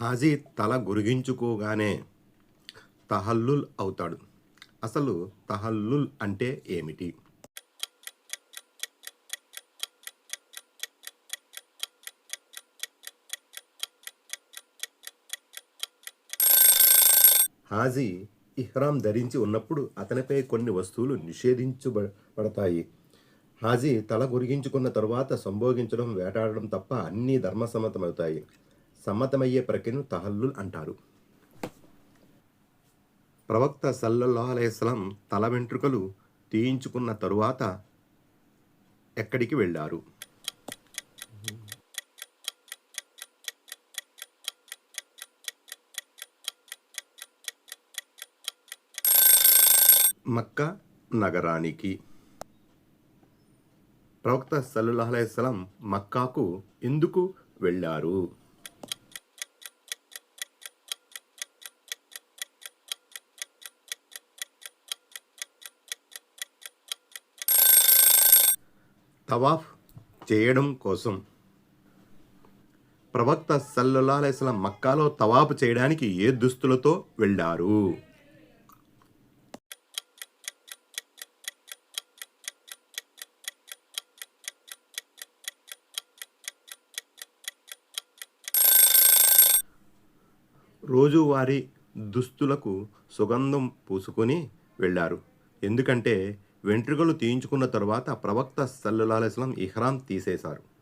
హాజీ తల గురిగించుకోగానే తహల్లుల్ అవుతాడు. అసలు తహల్లుల్ అంటే ఏమిటి? హాజీ ఇహ్రాం ధరించి ఉన్నప్పుడు అతనిపై కొన్ని వస్తువులు నిషేధించబడతాయి. హాజీ తల గురిగించుకున్న తరువాత సంభోగించడం వేటాడడం తప్ప అన్నీ ధర్మసమ్మతమవుతాయి. సమ్మతమయ్యే ప్రక్రియను తహల్లుల్ అంటారు. ప్రవక్త సల్లల్లాహలేస్లం తల వెంట్రుకలు తీయించుకున్న తరువాత ఎక్కడికి వెళ్ళారు? మక్కా నగరానికి. ప్రవక్త సల్లుల్లాహు మక్కాకు ఎందుకు వెళ్ళారు? తవాఫ్ చేయడం కోసం. ప్రవక్త సల్లల్లాహు మక్కాలో తవాపు చేయడానికి ఏ దుస్తులతో వెళ్ళారు? రోజువారీ దుస్తులకు సుగంధం పూసుకొని వెళ్ళారు. ఎందుకంటే వెంట్రుకలు తీయించుకున్న తరువాత ప్రవక్త సల్లల్లాహు ఇహ్రాం తీసేశారు.